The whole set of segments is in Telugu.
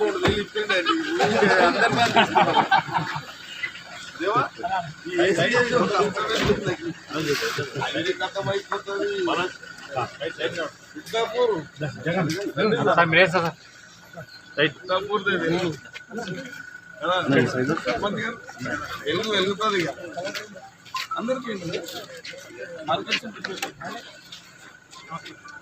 రెండు వేలు ఇచ్చిండండి ఊరికే అందరి మీద తీసుకున్నాం. వెలుగు వెలుగుతుంది ఇక అందరికీ మార్కెట్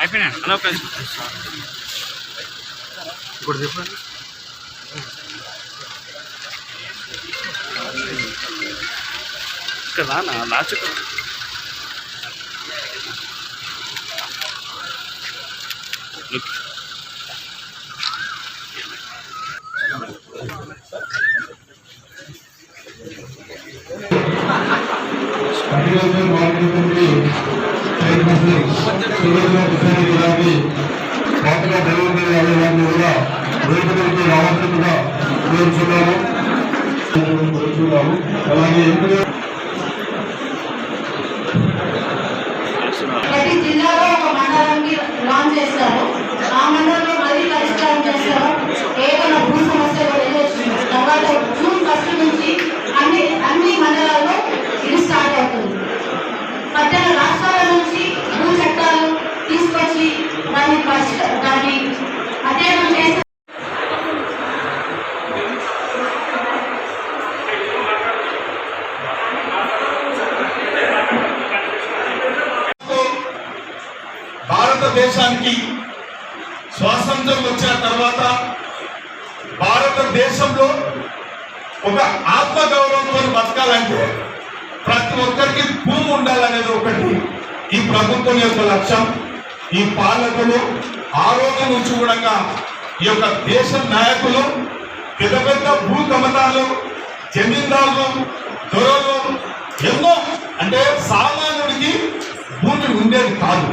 అయిపోయినా? హలో ఇప్పుడు చెప్పండి. ఇక్కడ రానా? లాస్ట్ అలాగే ప్రతి జిల్లాలో ఒక మండలానికి లాంచ్ చేస్తారు. ఆ మండలంలో మళ్ళీ పరిష్కారం చేస్తారు ఏదైనా భూ సమస్యలు వెళ్ళొచ్చు తర్వాత జూన్ ఫస్ట్ నుంచి అన్ని అన్ని మండలాల్లో ఇది స్టార్ట్ అవుతుంది పట్టణ రాష్ట్రాల నుంచి భూ చట్టాలు తీసుకొచ్చి దాన్ని పరిష్క దాన్ని అధ్యయనం చేసి భారతదేశానికి స్వాతంత్రం వచ్చిన తర్వాత భారతదేశంలో ఒక ఆత్మగౌరవంతో బతకాలంటే ప్రతి ఒక్కరికి భూమి ఉండాలనేది ఒకటి ఈ ప్రభుత్వం యొక్క లక్ష్యం. ఈ పాలకులు ఆ రోజు నుంచి కూడా ఈ యొక్క దేశ నాయకులు పెద్ద పెద్ద భూ కమతాలు జమీందారులు దొరలు ఎన్నో అంటే సామాన్యుడికి భూమి ఉండేది కాదు.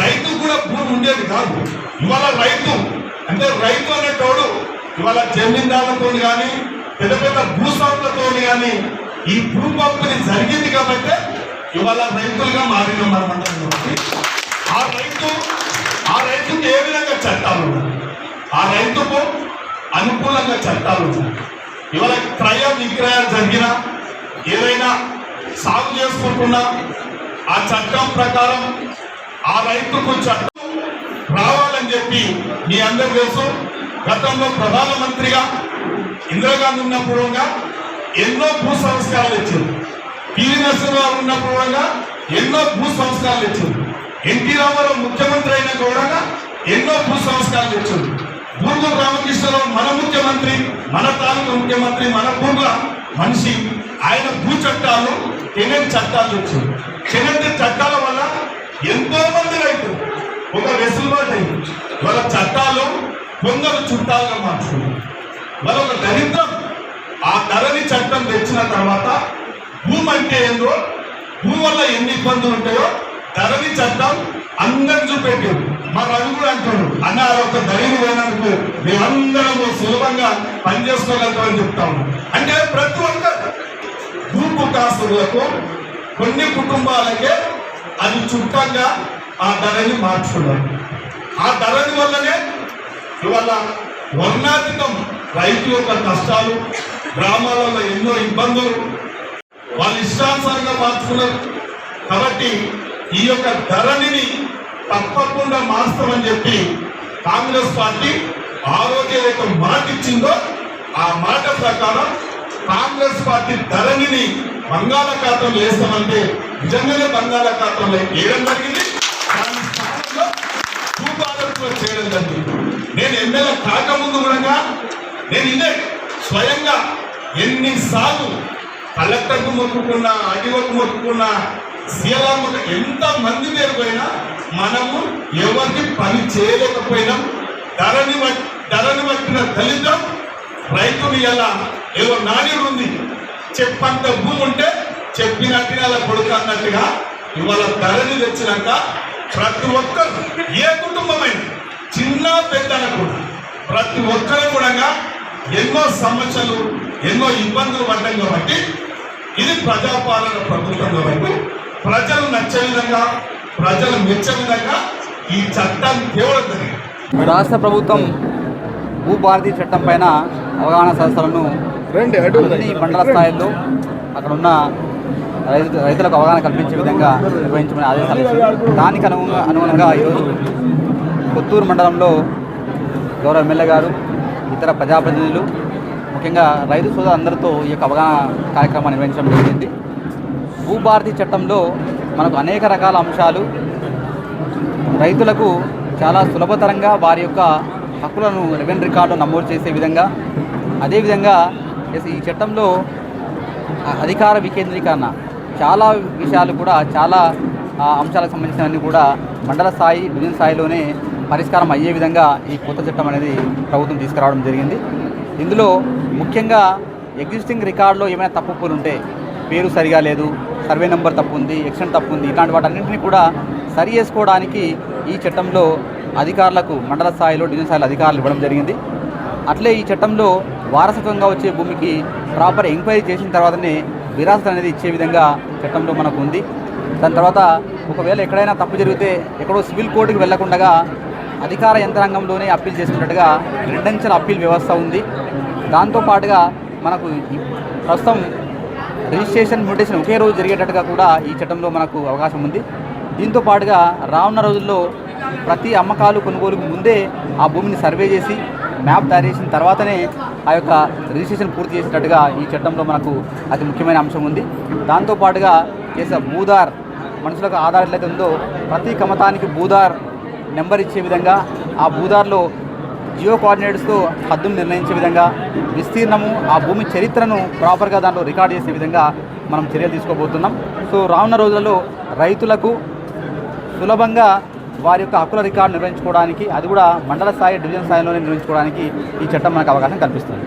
రైతు కూడా భూమి ఉండేది కాదు. ఇవాళ రైతు అంటే రైతు అనేటోడు ఇవాళ జమీందారులతో కానీ పెద్ద పెద్ద భూస్వాములతో కానీ ఈ భూ పంపిణీ జరిగింది కాబట్టి ఇవాళ రైతులుగా మారిన మనమంటాం కాబట్టి ఆ రైతు ఆ రైతుకి ఏ విధంగా చట్టాలు ఉన్నాయి? ఆ రైతుకు అనుకూలంగా చట్టాలు ఉన్నాయి. ఇవాళ క్రయ విక్రయాలు జరిగిన ఏదైనా సాగు చేసుకుంటున్నా ఆ చట్టం ప్రకారం ఆ రైతుకు చట్టం రావాలని చెప్పి మీ అందరు తెలుసు గతంలో ప్రధానమంత్రిగా ఇందిరాగాంధీ ఉన్నప్పుడు ఎన్నో భూ సంస్కారాలు ఇచ్చింది. పివి నరసింహరావు ఉన్నప్పుడు ఎన్నో భూ సంస్కారాలు ఇచ్చింది. ఎన్టీ రామారావు ముఖ్యమంత్రి అయిన కూడా ఎన్నో భూ సంస్కారాలు ఇచ్చింది. పూర్వ రామకృష్ణరావు మన ముఖ్యమంత్రి మన తాలూకు ముఖ్యమంత్రి మన పూర్వ మనిషి ఆయన భూ చట్టాలు తెలియని చట్టాలు వచ్చారు తెలియని చట్టాల వల్ల ఎంతో మంది రైతులు ఒక వెసులుబాటు అయింది వాళ్ళ చట్టాలు కొందరు చుట్టాలుగా మార్చుకున్నారు. వాళ్ళ ఒక దరిద్రం ఆ ధరని చట్టం తెచ్చిన తర్వాత భూమి అంటే ఏందో భూమి వల్ల ఎన్ని ఇబ్బందులు ఉంటాయో ధరని చట్టం అందరికి చూపెట్టాడు మా రవి కూడా అంటాడు అన్న ఒక ధైర్యం పోయినందుకు మేమందరం సులభంగా పనిచేసుకోగలుగుతామని చెప్తా ఉన్నాం. అంటే ప్రతి ఒక్క భూపు కాస్తులకు కొన్ని కుటుంబాలకే అది చుట్టంగా ఆ ధరని మార్చుకున్నారు. ఆ ధరని వల్లనే ఇవాళ వర్ణాతీతం రైతు యొక్క కష్టాలు గ్రామాలలో ఎన్నో ఇబ్బందులు. వాళ్ళు ఇష్టానుసారంగా మార్చుకున్నారు. కాబట్టి ఈ యొక్క ధరణిని తప్పకుండా మార్చమని చెప్పి కాంగ్రెస్ పార్టీ ఆ రోజు ఏదైతే మాట ఇచ్చిందో ఆ మాట ప్రకారం కాంగ్రెస్ పార్టీ ధరణిని బంగాళాఖాతంలో వేస్తామంటే నిజంగానే బంగాళాఖాతంలో వేయడం జరిగింది భూపాలకులు చేయడం జరిగింది నేను ఎమ్మెల్యే కాకముందు కూడా నేను ఇదే స్వయంగా ఎన్నిసార్లు కలెక్టర్కు మొక్కుకున్నా అడివకు మొక్కుకున్నా సీఎల్ఆర్ ఎంత మంది పేరు పోయినా మనము ఎవరిని పని చేయలేకపోయినాం ధరని ధరని పట్టిన దళితం రైతుని ఎలా ఏదో నాణ్యం ఉంది చెప్పంత భూమి ఉంటే చెప్పినట్టుగా అలా కొడుకు అన్నట్టుగా ఇవాళ ధరని తెచ్చినాక ప్రతి ఒక్కరు ఏ కుటుంబమైన చిన్న పెద్ద కూడా ప్రతి ఒక్కరు కూడా ఎన్నో సమస్యలు ఎన్నో ఇబ్బందులు పడ్డాం కాబట్టి ఇది ప్రజాపాలన ప్రభుత్వం కాబట్టి ప్రజలు నచ్చే విధంగా ప్రజలు మెచ్చే విధంగా ఈ చట్టాన్ని తేవడం జరిగింది. రాష్ట్ర ప్రభుత్వం భూభారతి చట్టం పైన అవగాహన సదస్సులను అన్ని మండల స్థాయిల్లో అక్కడ ఉన్న రైతు రైతులకు అవగాహన కల్పించే విధంగా నిర్వహించమని ఆదేశాలు దానికి అనుగుణంగా అనుగుణంగా ఈరోజు కొత్తూరు మండలంలో గౌరవ ఎమ్మెల్యే గారు ఇతర ప్రజాప్రతినిధులు ముఖ్యంగా రైతు సోదరులందరితో ఈ యొక్క అవగాహన కార్యక్రమాన్ని నిర్వహించడం జరిగింది. భూభారతి చట్టంలో మనకు అనేక రకాల అంశాలు రైతులకు చాలా సులభతరంగా వారి యొక్క హక్కులను రెవెన్యూ రికార్డు నమోదు చేసే విధంగా అదేవిధంగా ఎస్ ఈ చట్టంలో అధికార వికేంద్రీకరణ చాలా విషయాలు కూడా చాలా ఆ, అంశాలకు సంబంధించినవన్నీ కూడా మండల స్థాయి డివిజన్ స్థాయిలోనే పరిష్కారం అయ్యే విధంగా ఈ కొత్త చట్టం అనేది ప్రభుత్వం తీసుకురావడం జరిగింది. ఇందులో ముఖ్యంగా ఎగ్జిస్టింగ్ రికార్డులో ఏమైనా తప్పులు ఉంటే పేరు సరిగా లేదు సర్వే నెంబర్ తప్పు ఉంది ఎక్షన్ తప్పు ఉంది ఇలాంటి వాటన్నింటినీ కూడా సరి చేసుకోవడానికి ఈ చట్టంలో అధికారులకు మండల స్థాయిలో డివిజన్ స్థాయిలో అధికారులు ఇవ్వడం జరిగింది. అట్లే ఈ చట్టంలో వారసత్వంగా వచ్చే భూమికి ప్రాపర్ ఎంక్వైరీ చేసిన తర్వాతనే విరాసత అనేది ఇచ్చే విధంగా చట్టంలో మనకు ఉంది. దాని తర్వాత ఒకవేళ ఎక్కడైనా తప్పు జరిగితే ఎక్కడో సివిల్ కోర్టుకి వెళ్ళకుండా అధికార యంత్రాంగంలోనే అప్పీల్ చేసుకున్నట్టుగా రెండంచెల అప్పీల్ వ్యవస్థ ఉంది. దాంతోపాటుగా మనకు ప్రస్తుతం రిజిస్ట్రేషన్ మ్యూటేషన్ ఒకే రోజు జరిగేటట్టుగా కూడా ఈ చట్టంలో మనకు అవకాశం ఉంది. దీంతో పాటుగా రానున్న రోజుల్లో ప్రతి అమ్మకాలు కొనుగోలుకు ముందే ఆ భూమిని సర్వే చేసి మ్యాప్ తయారు చేసిన తర్వాతనే ఆ యొక్క రిజిస్ట్రేషన్ పూర్తి చేసేటట్టుగా ఈ చట్టంలో మనకు అతి ముఖ్యమైన అంశం ఉంది. దాంతోపాటుగా చేసే భూదార్ మనుషులకు ఆధార్ ఎట్లయితే ఉందో ప్రతి కమతానికి భూదార్ నెంబర్ ఇచ్చే విధంగా ఆ భూదార్లో జియో కోఆర్డినేట్స్తో హద్దును నిర్ణయించే విధంగా విస్తీర్ణము ఆ భూమి చరిత్రను ప్రాపర్గా దాంట్లో రికార్డ్ చేసే విధంగా మనం చర్యలు తీసుకోబోతున్నాం. సో రానున్న రోజులలో రైతులకు సులభంగా వారి యొక్క హక్కుల రికార్డు నిర్వహించుకోవడానికి అది కూడా మండల స్థాయి డివిజన్ స్థాయిలోనే నిర్వహించుకోవడానికి ఈ చట్టం మనకు అవకాశం కల్పిస్తుంది.